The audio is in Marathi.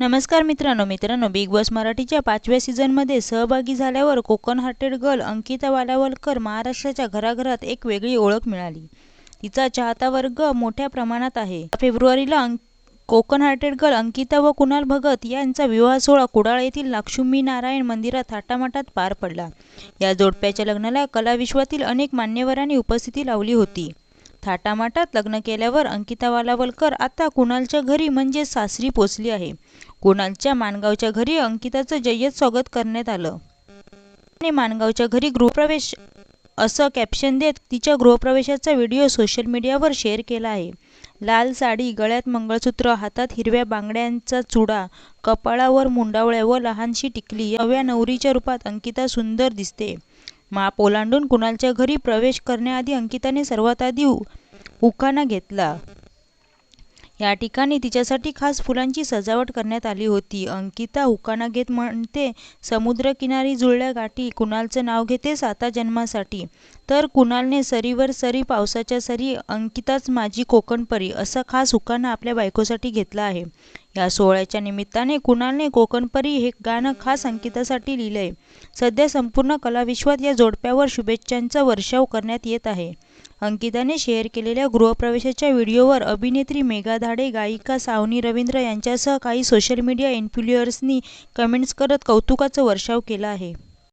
नमस्कार मित्रांनो मित्रांनो बिग बॉस मराठीच्या पाचव्या सीझनमध्ये सहभागी झाल्यावर कोकण हार्टेड गर्ल अंकिता वालावलकर महाराष्ट्राच्या घराघरात एक वेगळी ओळख मिळाली. तिचा चाहता वर्ग मोठ्या प्रमाणात आहे. फेब्रुवारीला अंक कोकण हार्टेड गर्ल अंकिता व कुणाल भगत यांचा विवाह सोहळा कुडाळ येथील लक्ष्मी नारायण मंदिरात थाटामाटात पार पडला. या जोडप्याच्या लग्नाला कलाविश्वातील अनेक मान्यवरांनी उपस्थिती लावली होती. थाटामाटात लग्न केल्यावर अंकिता वालावलकर आता कुणालच्या घरी म्हणजे सासरी पोचली आहे. कुणालच्या माणगावच्या घरी अंकिताचं जय्यत स्वागत करण्यात आलं. आणि माणगावच्या घरी गृहप्रवेश असं कॅप्शन देत तिच्या गृहप्रवेशाचा व्हिडिओ सोशल मीडियावर शेअर केला आहे. लाल साडी गळ्यात मंगळसूत्र हातात हिरव्या बांगड्यांचा चुडा कपाळावर मुंडावळ्या व लहानशी टिकली नव्या नवरीच्या रूपात अंकिता सुंदर दिसते. माप ओलांडून कुणालच्या घरी प्रवेश करण्याआधी अंकिताने सर्वात आधी उखाणा घेतला. या ठिकाणी तिच्यासाठी खास फुलांची सजावट करण्यात आली होती. अंकिता उखाणा घेत म्हणते समुद्रकिनारी जुळल्या गाठी कुणालचं नाव घेते साता जन्मासाठी. तर कुणालने सरीवर सरी पावसाच्या सरी अंकिताच माझी कोकणपरी असा खास उखाणा आपल्या बायकोसाठी घेतला आहे. या सोहळ्याच्या निमित्ताने कुणालने कोकणपरी हे गाणं खास अंकितासाठी लिहिलंय. सध्या संपूर्ण कलाविश्वात या जोडप्यावर शुभेच्छांचा वर्षाव करण्यात येत आहे. अंकिताने शेअर केलेल्या गृहप्रवेशाच्या व्हिडिओवर अभिनेत्री मेघा धाडे गायिका सावनी रवींद्र यांच्यासह काही सोशल मीडिया इन्फ्लुएन्सर्सनी कमेंट्स करत कौतुकाचा वर्षाव केला आहे.